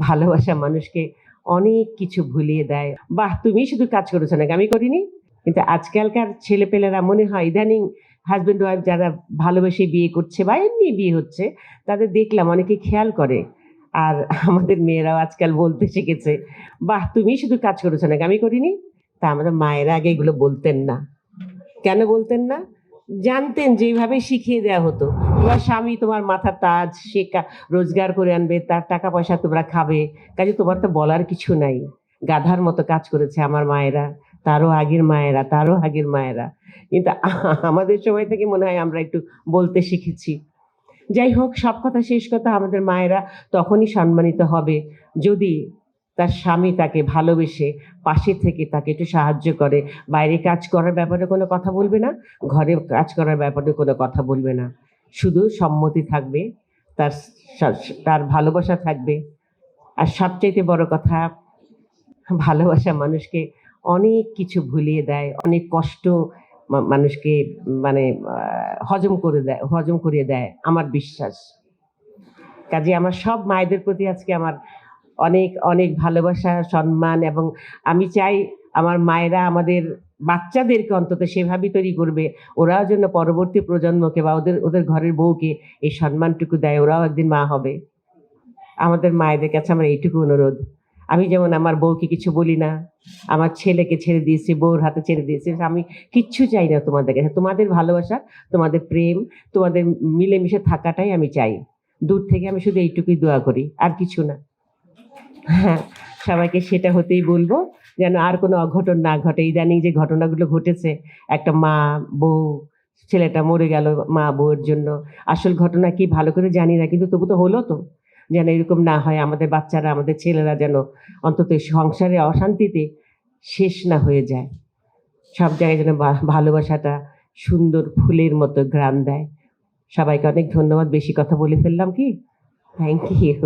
ভালোবাসা মানুষকে অনেক কিছু ভুলিয়ে দেয়। বাহ, তুমি শুধু কাজ করেছ নাকি? আমি করিনি। কিন্তু আজকালকার ছেলেপেলেরা মনে হয় ইদানিং হাজব্যান্ড ওয়াইফ যারা ভালোবেসে বিয়ে করছে বা এমনি বিয়ে হচ্ছে, তাদের দেখলাম অনেকে খেয়াল করে। আর আমাদের মেয়েরাও আজকাল বলতে শিখেছে, বাহ, তুমি শুধু কাজ করেছ নাকি? আমি করিনি? তা আমাদের মায়েরা আগে এগুলো বলতেন না। কেন বলতেন না? জানতেন যে এইভাবে শিখিয়ে দেওয়া হতো। তোমার স্বামী তোমার মাথার তাজ, সে রোজগার করে আনবে, তার টাকা পয়সা তোমরা খাবে। কাজে তোমার তো বলার কিছু নাই। গাধার মতো কাজ করেছে আমার মায়েরা, তারও আগের মায়েরা, তারও আগের মায়েরা। কিন্তু আমাদের সময় থেকে মনে হয় আমরা একটু বলতে শিখেছি। যাই হোক, সব কথা শেষ কথা, আমাদের মায়েরা তখনই সম্মানিত হবে যদি তার স্বামী তাকে ভালোবেসে পাশে থেকে তাকে একটু সাহায্য করে। বাইরে কাজ করার ব্যাপারে কোনো কথা বলবে না, ঘরে কাজ করার ব্যাপারে কোনো কথা বলবে না। শুধু সম্মতি থাকবে, তার তার ভালোবাসা থাকবে। আর সবচাইতে বড় কথা, ভালোবাসা মানুষকে অনেক কিছু ভুলিয়ে দেয়, অনেক কষ্ট মানুষকে মানে হজম করে দেয়, হজম করিয়ে দেয় আমার বিশ্বাস। কাজে আমার সব মায়েদের প্রতি আজকে আমার অনেক অনেক ভালোবাসা, সম্মান এবং আমি চাই আমার মায়েরা আমাদের বাচ্চাদেরকে অন্তত সেভাবেই তৈরি করবে। ওরাও যেন পরবর্তী প্রজন্মকে বা ওদের ওদের ঘরের বউকে এই সম্মানটুকু দেয়, ওরাও একদিন মা হবে। আমাদের মায়েদের কাছে আমার এইটুকু অনুরোধ। আমি যেমন আমার বউকে কিছু বলি না, আমার ছেলেকে ছেড়ে দিয়েছি, বউর হাতে ছেড়ে দিয়েছি, আমি কিচ্ছু চাই না তোমাদের কাছে। তোমাদের ভালোবাসা, তোমাদের প্রেম, তোমাদের মিলেমিশে থাকাটাই আমি চাই। দূর থেকে আমি শুধু এইটুকুই দোয়া করি, আর কিছু না। হ্যাঁ সবাইকে সেটা হতেই বলব। যেন আর কোনো অঘটন না ঘটে। ইদানিং যে ঘটনাগুলো ঘটেছে, একটা মা, বউ, ছেলেটা মরে গেল মা বউয়ের জন্য। আসল ঘটনা কি ভালো করে জানি না, কিন্তু তবু তো হলো তো। যেন এরকম না হয়, আমাদের বাচ্চারা, আমাদের ছেলেরা যেন অন্তত সংসারে অশান্তিতে শেষ না হয়ে যায়। সব জায়গায় যেন ভালোবাসাটা সুন্দর ফুলের মতো গ্রান দেয়। সবাইকে অনেক ধন্যবাদ। বেশি কথা বলে ফেললাম কি? Thank you